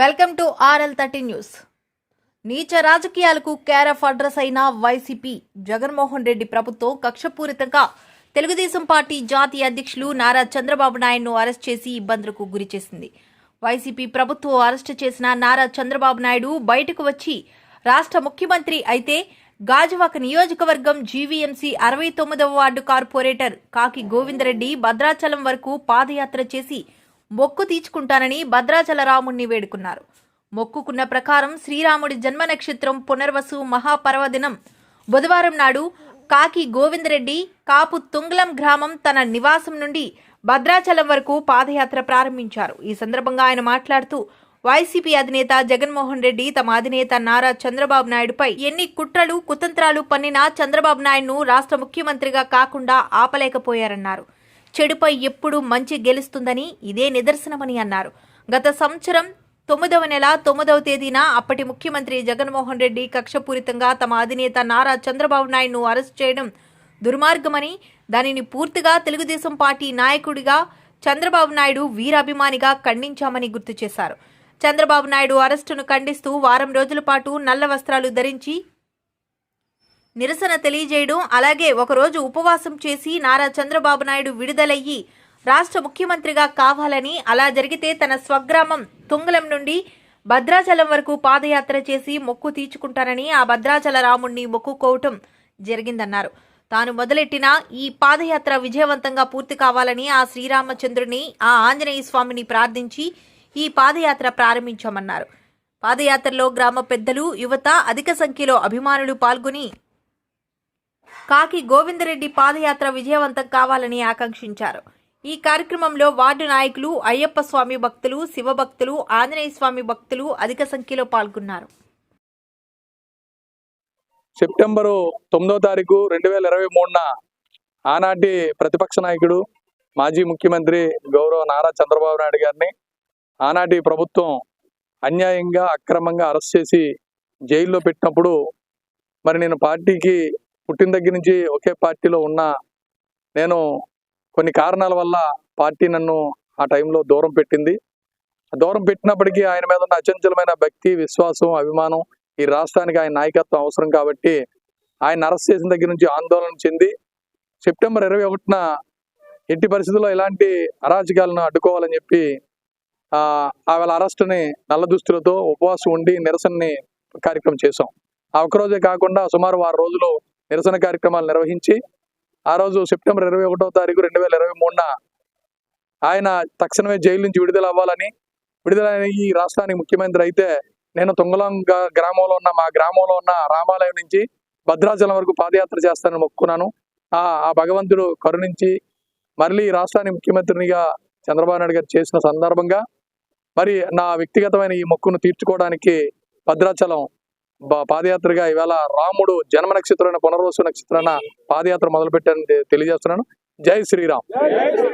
Welcome to RL thirty news. నీచ రాజకీయాలకు care of address అయిన వైసీపీ జగన్మోహన్ రెడ్డి ప్రభుత్వం కక్షపూరితంగా తెలుగుదేశం పార్టీ జాతీయ అధ్యక్షులు నారా చంద్రబాబు నాయుడును అరెస్ట్ చేసి ఇబ్బందులకు గురిచేసింది వైసీపీ ప్రభుత్వం అరెస్ట్ చేసిన నారా చంద్రబాబు నాయుడు బయటకు వచ్చి రాష్ట్ర ముఖ్యమంత్రి అయితే గాజువాక నియోజకవర్గం జీవీఎంసీ అరవై తొమ్మిదవ వార్డు కార్పొరేటర్ కాకి గోవిందరెడ్డి భద్రాచలం వరకు పాదయాత్ర చేసి మొక్కు తీర్చుకుంటానని భద్రాచల రాముణ్ణి వేడుకున్నారు. మొక్కుకున్న ప్రకారం శ్రీరాముడి జన్మ నక్షత్రం పునర్వసు మహాపర్వదినం. బుధవారం నాడు కాకి గోవిందరెడ్డి కాపు తుంగలం గ్రామం తన నివాసం నుండి భద్రాచలం వరకు పాదయాత్ర ప్రారంభించారు. ఈ సందర్భంగా ఆయన మాట్లాడుతూ వైసీపీ అధినేత జగన్మోహన్ రెడ్డి తమ అధినేత నారా చంద్రబాబు నాయుడుపై ఎన్ని కుట్రలు కుతంత్రాలు పన్నినా చంద్రబాబు నాయుడును రాష్ట్ర ముఖ్యమంత్రిగా కాకుండా ఆపలేకపోయారన్నారు. చెడుపై ఎప్పుడూ మంచి గెలుస్తుందని ఇదే నిదర్శనమని అన్నారు. గత సంవత్సరం తొమ్మిదవ నెల తొమ్మిదవ తేదీన అప్పటి ముఖ్యమంత్రి జగన్మోహన్ రెడ్డి కక్షపూరితంగా తమ అధినేత నారా చంద్రబాబు నాయుడును అరెస్ట్ చేయడం దుర్మార్గమని దానిని పూర్తిగా తెలుగుదేశం పార్టీ నాయకుడిగా చంద్రబాబు నాయుడు వీరాభిమానిగా ఖండించామని గుర్తు చేశారు. చంద్రబాబు నాయుడు అరెస్టును ఖండిస్తూ వారం రోజుల పాటు నల్ల వస్త్రాలు ధరించి నిరసన తెలియజేయడం అలాగే ఒకరోజు ఉపవాసం చేసి నారా చంద్రబాబు నాయుడు విడుదలయ్యి రాష్ట్ర ముఖ్యమంత్రిగా కావాలని అలా జరిగితే తన స్వగ్రామం తుంగలం నుండి భద్రాచలం వరకు పాదయాత్ర చేసి మొక్కు తీర్చుకుంటారని ఆ భద్రాచల రాముణ్ణి మొక్కుకోవటం జరిగిందన్నారు. తాను మొదలెట్టిన ఈ పాదయాత్ర విజయవంతంగా పూర్తి కావాలని ఆ శ్రీరామచంద్రుని ఆ ఆంజనేయ స్వామిని ప్రార్థించి ఈ పాదయాత్ర ప్రారంభించామన్నారు. పాదయాత్రలో గ్రామ పెద్దలు యువత అధిక సంఖ్యలో అభిమానులు పాల్గొని కాకి గోవిందరెడ్డి పాదయాత్ర విజయవంతం కావాలని ఆకాంక్షించారు. ఈ కార్యక్రమంలో వార్డు నాయకులు అయ్యప్ప స్వామి భక్తులు శివభక్తులు ఆంజనేయ స్వామి భక్తులు అధిక సంఖ్యలో పాల్గొన్నారు. సెప్టెంబరు తొమ్మిదో తారీఖు రెండు వేల ఇరవై మూడున ఆనాటి ప్రతిపక్ష నాయకుడు మాజీ ముఖ్యమంత్రి గౌరవ నారా చంద్రబాబు నాయుడు గారిని ఆనాటి ప్రభుత్వం అన్యాయంగా అక్రమంగా అరెస్ట్ చేసి జైల్లో పెట్టినప్పుడు మరి నేను పార్టీకి పుట్టిన దగ్గర నుంచి ఒకే పార్టీలో ఉన్నా నేను కొన్ని కారణాల వల్ల పార్టీ నన్ను ఆ టైంలో దూరం పెట్టింది. దూరం పెట్టినప్పటికీ ఆయన మీద ఉన్న అచంచలమైన భక్తి విశ్వాసం అభిమానం ఈ రాష్ట్రానికి ఆయన నాయకత్వం అవసరం కాబట్టి ఆయన అరెస్ట్ చేసిన దగ్గర నుంచి ఆందోళన చెంది సెప్టెంబర్ ఇరవై ఒకటిన ఎట్టి పరిస్థితుల్లో ఇలాంటి అరాచకాలను అడ్డుకోవాలని చెప్పి ఆ వాళ్ళ అరెస్ట్ని నల్ల దుస్తులతో ఉపవాసం ఉండి నిరసనని కార్యక్రమం చేశాం. ఆ ఒక్కరోజే కాకుండా సుమారు వారం రోజులు నిరసన కార్యక్రమాలు నిర్వహించి ఆ రోజు సెప్టెంబర్ ఇరవై ఒకటో తారీఖు రెండు వేల ఇరవై మూడున ఆయన తక్షణమే జైలు నుంచి విడుదల అవ్వాలని విడుదలైన ఈ రాష్ట్రానికి ముఖ్యమంత్రి అయితే నేను తుంగలం గ్రామంలో ఉన్న మా గ్రామంలో ఉన్న రామాలయం నుంచి భద్రాచలం వరకు పాదయాత్ర చేస్తానని మొక్కున్నాను ఆ ఆ భగవంతుడు కరుణించి మళ్ళీ ఈ రాష్ట్రానికి ముఖ్యమంత్రినిగా చంద్రబాబు నాయుడు గారు చేసిన సందర్భంగా మరి నా వ్యక్తిగతమైన ఈ మొక్కును తీర్చుకోవడానికి భద్రాచలం పాదయాత్రగా ఇవాళ రాముడు జన్మ నక్షత్రమైన పునర్వసు నక్షత్రాన పాదయాత్ర మొదలుపెట్టాలని తెలియజేస్తున్నాను. జై శ్రీరామ్.